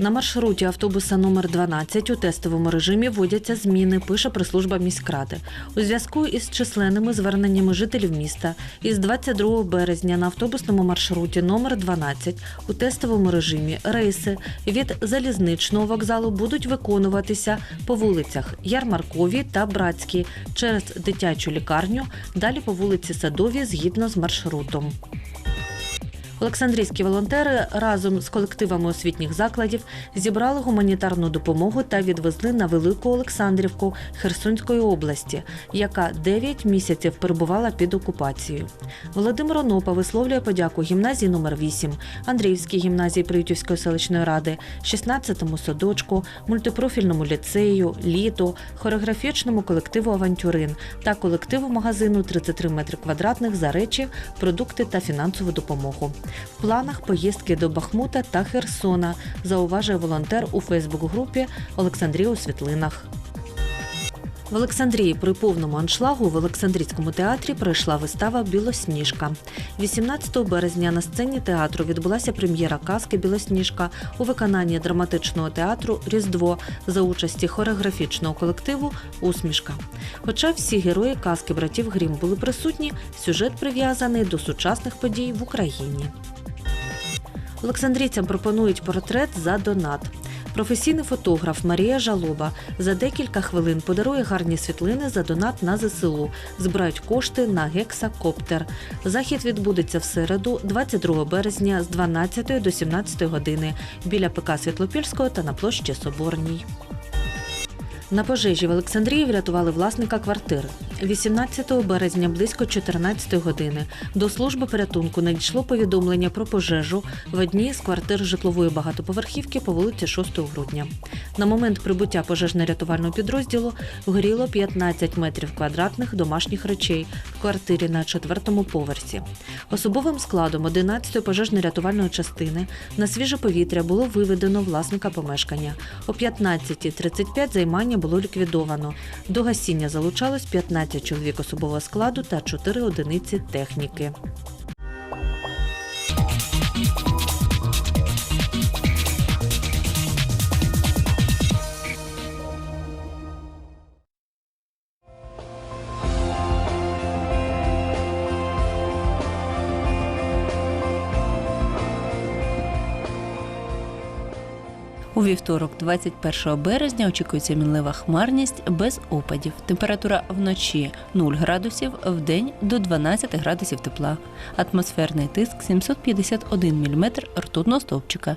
На маршруті автобуса номер 12 у тестовому режимі вводяться зміни, пише прес-служба міськради. У зв'язку із численними зверненнями жителів міста із 22 березня на автобусному маршруті номер 12 у тестовому режимі рейси від залізничного вокзалу будуть виконуватися по вулицях Ярмарковій та Братській через дитячу лікарню, далі по вулиці Садовій згідно з маршрутом. Олександрійські волонтери разом з колективами освітніх закладів зібрали гуманітарну допомогу та відвезли на Велику Олександрівку Херсонської області, яка 9 місяців перебувала під окупацією. Володимир Онопа висловлює подяку гімназії номер 8 Андріївській гімназії Приютівської селищної ради, 16-му садочку, мультипрофільному ліцею, літо, хореографічному колективу Авантюрин та колективу магазину 33 метри квадратних за речі, продукти та фінансову допомогу. В планах поїздки до Бахмута та Херсона, зауважує волонтер у Фейсбук-групі Олександрія у світлинах. В Олександрії при повному аншлагу в Олександрійському театрі пройшла вистава Білосніжка. 18 березня на сцені театру відбулася прем'єра казки Білосніжка у виконанні драматичного театру Різдво за участі хореографічного колективу Усмішка. Хоча всі герої казки братів Грім були присутні, сюжет прив'язаний до сучасних подій в Україні. Олександрійцям пропонують портрет за донат. Професійний фотограф Марія Жалоба за декілька хвилин подарує гарні світлини за донат на ЗСУ. Збирають кошти на гексакоптер. Захід відбудеться в середу, 22 березня з 12 до 17 години біля ПК Світлопільського та на площі Соборній. На пожежі в Олександрії врятували власника квартири. 18 березня близько 14 години до служби порятунку надійшло повідомлення про пожежу в одній з квартир житлової багатоповерхівки по вулиці 6 грудня. На момент прибуття пожежно-рятувального підрозділу горіло 15 метрів квадратних домашніх речей квартирі на четвертому поверсі. Особовим складом 11-ї пожежно-рятувальної частини на свіже повітря було виведено власника помешкання. О 15.35 займання було ліквідовано. До гасіння залучалось 15 чоловік особового складу та 4 одиниці техніки. У вівторок, 21 березня, очікується мінлива хмарність без опадів. Температура вночі 0 градусів, в день до 12 градусів тепла. Атмосферний тиск 751 мм ртутного стовпчика.